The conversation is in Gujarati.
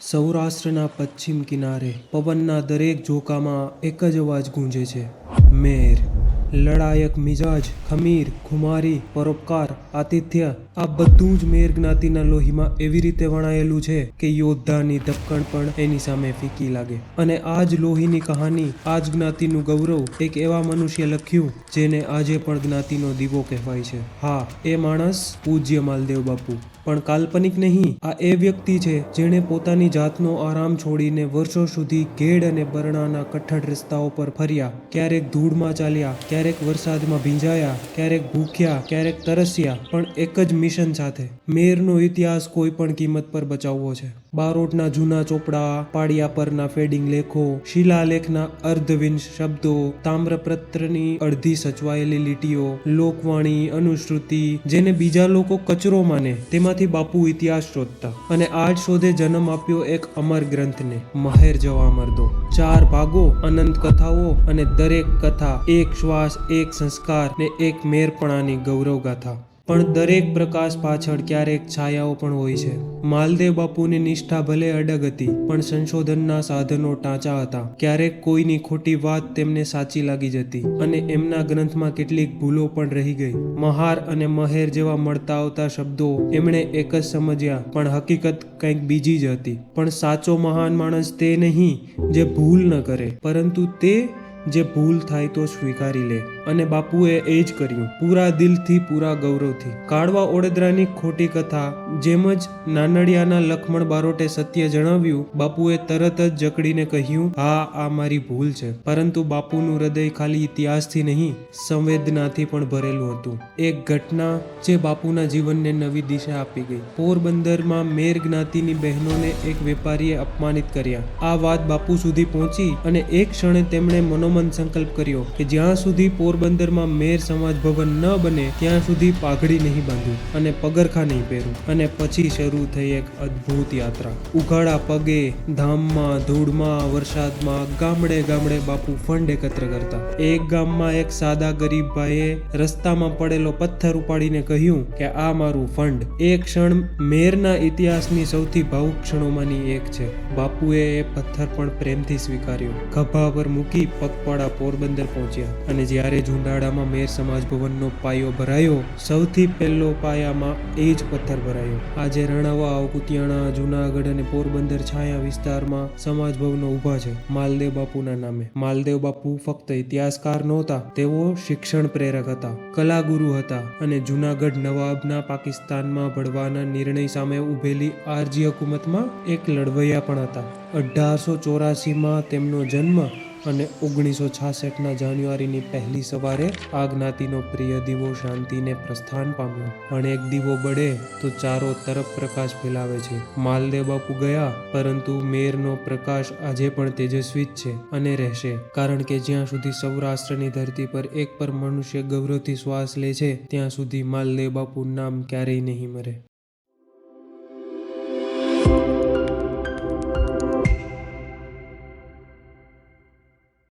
સૌરાષ્ટ્રના પશ્ચિમ કિનારે પવનના દરેક ઝોકામાં એક જ અવાજ ગૂંજે છે મેર. લડાયક મિજાજ, ખમીર, ખુમારી, પરોપકાર, આતિથ્ય, આ બધું જ મેર જ્ઞાતિના લોહીમાં એવી રીતે વણાયેલું છે કે યોદ્ધાની ધપકણ પણ એની સામે ફીકી લાગે. અને આ જ લોહીની કહાની, આ જ જ્ઞાતિનું ગૌરવ, એક એવા મનુષ્ય લખ્યું જેને આજે પણ જ્ઞાતિનો દીવો કહેવાય છે. હા, એ માણસ પૂજ્ય માલદેવ બાપુ. પણ કાલ્પનિક નહીં, આ એ વ્યક્તિ છે જેણે પોતાની જાતનો આરામ છોડીને વર્ષો સુધી ઘેડ અને બરણાના કઠણ રસ્તાઓ પર ફર્યા, ક્યારેક ધૂળમાં ચાલ્યા ક્યારેક વરસાદમાં ભીંજાયા, ક્યારેક ભૂખ્યા, ક્યારેક તરસ્યા, પણ એક જ મિશન સાથે. મેરનો ઇતિહાસ કોઈ પણ કિંમત પર બચાવવો છે. બારોટના જૂના ચોપડા પાડિયા પરના ફેડિંગ લેખો, શિલાલેખના અર્ધવિંશ શબ્દો, તામ્રપત્રની અડધી સચવાયેલી લીટીઓ, લોકવાણી, અનુશ્રુતિ, જેને બીજા લોકો કચરો માને, તેમાંથી બાપુ ઇતિહાસ શોધતા. અને આ જ શોધે જન્મ આપ્યો એક અમર ગ્રંથને, મહેર જવા મરદો ચાર ભાગો, અનંત કથાઓ અને દરેક કથા, એક શ્વાસ, એક સંસ્કાર ને એક મેરપણાની ગૌરવ ગાથા પણ દરેક પ્રકાશ પાછળ ક્યારેક છાયાઓ પણ હોય છે. માલદેવ બાપુની નિષ્ઠા ભલે અડગ હતી, પણ સંશોધનના સાધનો ટાંચા હતા. ક્યારેક કોઈની ખોટી વાત તેમને સાચી લાગી જતી અને એમના ગ્રંથમાં કેટલીક ભૂલો પણ રહી ગઈ. મહાર અને મહેર જેવા મળતા આવતા શબ્દો એમણે એક જ સમજ્યા, પણ હકીકત કંઈક બીજી જ હતી. પણ સાચો મહાન માણસ તે નહીં, જે ભૂલ ન કરે. પરંતુ તે જે ભૂલ થાય તો સ્વીકારી લે. અને બાપુએ એ જ કર્યું. પૂરા દિલથી, પૂરા ગૌરવથી. કાળવા ઓડેદરાની ખોટી કથા, જેમ જ નાનડિયાના લખમણ બારોટે સત્ય જણાવ્યું, બાપુએ તરત જ જકડીને કહ્યું, હા, આ મારી ભૂલ છે. પરંતુ બાપુનું હૃદય ખાલી ઇતિહાસથી નહીં, સંવેદનાથી પણ ભરેલું હતું. એક ઘટના જે બાપુના જીવનને નવી દિશા આપી ગઈ. પોરબંદરમાં મેર જ્ઞાતિની બહેનોને એક વેપારીએ અપમાનિત કર્યા. આ વાત બાપુ સુધી પહોંચી અને એક ક્ષણે તેમણે મનોમન સંકલ્પ કર્યો કે જ્યાં સુધી પોરબંદરમાં મેર સમાજ ભવન ન બને, ત્યાં સુધી પાઘડી નહીં બાંધું અને પગરખા નહીં પહેરું. અને પછી શરૂ થઈ એક અદ્ભુત યાત્રા. ઉઘાડા પગે, ધામમાં, ધૂળમાં, વરસાદમાં, ગામડે ગામડે બાપુ ફંડ એકત્ર કરતા. એક ગામમાં એક સાદા ગરીબ ભાઈએ રસ્તામાં પડેલો પથ્થર ઉપાડીને કહ્યું કે આ મારું ફંડ. એ ક્ષણ મેરના ઇતિહાસની સૌથી ભાવુક ક્ષણોમાંની એક છે. બાપુએ એ પથ્થર પણ પ્રેમથી સ્વીકાર્યો. ખભા પર મૂકી પગપાળા પોરબંદર પહોંચ્યા અને જ્યારે ઝુંડાળામાં મેર સમાજ ભવનનો પાયો ભરાયો, સૌથી પહેલો પાયામાં એ જ પથ્થર ભરાયો. આજે રણાવા કુતિયાણા જુનાગઢ અને પોરબંદર છાયા વિસ્તારમાં સમાજ ભવનો ઊભા છે. માલદેવ બાપુના નામે. માલદેવ બાપુ ફક્ત ઇતિહાસકાર નહોતા, તેઓ શિક્ષણ પ્રેરક હતા, કલાગુરુ હતા અને જુનાગઢ નવાબના પાકિસ્તાનમાં ભળવાના નિર્ણય સામે ઊભેલી આરજી હકુમતમાં એક લડવૈયા પણ હતા. અઢારસો ચોરાસીમાં તેમનો જન્મ અને ઓગણીસો છાસઠના જાન્યુઆરીની પહેલી સવારે આ જ્ઞાતિનો પ્રિય દીવો શાંતિને પ્રસ્થાન પામ્યો. પણ એક દીવો બળે તો ચારો તરફ પ્રકાશ ફેલાવે છે. માલદેવ બાપુ ગયા, પરંતુ મેરનો પ્રકાશ આજે પણ તેજસ્વી જ છે અને રહેશે. કારણ કે જ્યાં સુધી સૌરાષ્ટ્રની ધરતી પર એક પર મનુષ્ય ગૌરવથી શ્વાસ લે છે, ત્યાં સુધી માલદેવ બાપુ નામ ક્યારેય નહીં મરે.